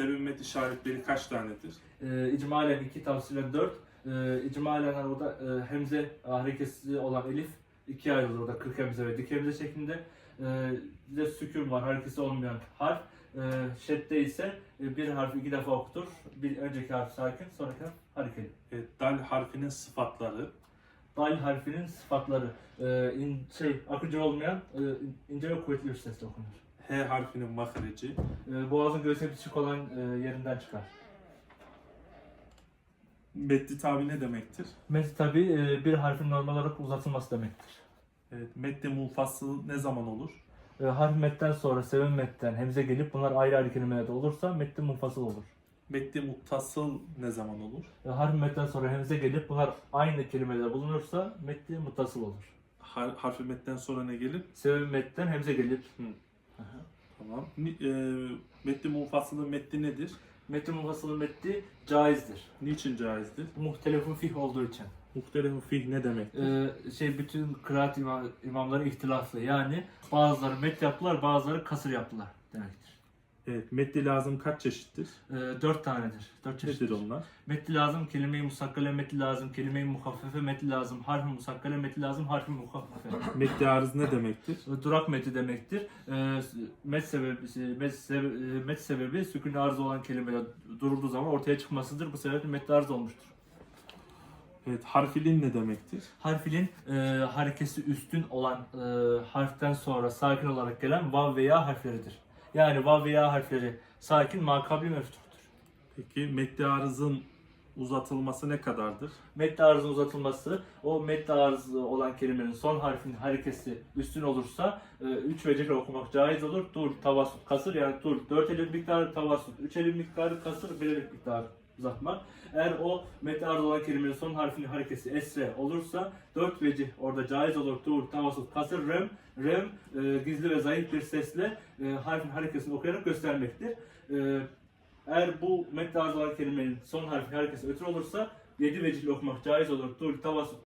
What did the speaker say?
Sevinmet işaretleri kaç tanedir? E, icmalen 2, tavsilen 4. E, icmalen hani orada e, hemze hareketli olan elif ikiye ayrılır orada kırk hemze ve dik hemze şeklinde. E, bir de sükun var harekesi olmayan harf. E, şedde ise e, bir harf iki defa okutur. Bir önceki harf sakin, sonraki harf hareketli. Evet, dal harfinin sıfatları. Dal harfinin sıfatları e, in, şey akıcı olmayan e, ince ve kuvvetli bir sesle okunur. H harfinin mahreci. E, boğazın göğsüne bitişik olan e, yerinden çıkar. Meddi tabi ne demektir? Met tabi e, bir harfin normal olarak uzatılması demektir. Evet, meddi munfasıl ne zaman olur? E, harf metten sonra sevim metten hemze gelip bunlar ayrı ayrı kelimelerde olursa metni munfasıl olur. Meddi muttasıl ne zaman olur? E, harf metten sonra hemze gelip bunlar aynı kelimelerde bulunursa metni muttasıl olur. Har harfi metten sonra ne gelir? Sevim metten hemze gelip Tamam. Ni- E, meddi munfasılın metni nedir? metni munfasılın metni caizdir. Niçin caizdir? Muhtelefun fih olduğu için. Muhtelef fih ne demektir? Ee, şey bütün kıraat ima, imamları ihtilaflı. Yani bazıları met yaptılar, bazıları kasır yaptılar demektir. Evet, meddi lazım kaç çeşittir? Ee, dört tanedir. Dört çeşit. Nedir onlar? Metli lazım, kelime-i musakkale metli lazım, kelime-i muhaffefe metli lazım, harf-i musakkale metli lazım, harf-i muhaffefe. Meddi arız ne demektir? Durak meti demektir. Ee, met sebebi, met sebebi, met sebebi sükun arız olan kelimeler durulduğu zaman ortaya çıkmasıdır. Bu sebeple metli arız olmuştur. Evet, harfilin ne demektir? Harfilin e, harekesi üstün olan e, harften sonra sakin olarak gelen vav veya harfleridir. Yani vav veya harfleri sakin makabli meftuhtur. Peki meddi arızın uzatılması ne kadardır? Metni arzın uzatılması, o metni arzı olan kelimenin son harfinin harekesi üstün olursa 3 vecihle okumak caiz olur. Dur, tavassut, kasır yani dur. 4 elif miktarı tavassut, 3 elif miktarı kasır, 1 elif miktarı uzatmak. Eğer o metni arzı olan kelimenin son harfinin harekesi esre olursa 4 vecih orada caiz olur. Dur, tavassut, kasır, rem, rem e, gizli ve zayıf bir sesle e, harfin harekesini okuyarak göstermektir. E, eğer bu metni arz olan kelimenin son harfi harekesi ötürü olursa 7 vecihle okumak caiz olur. Dur, tavasut,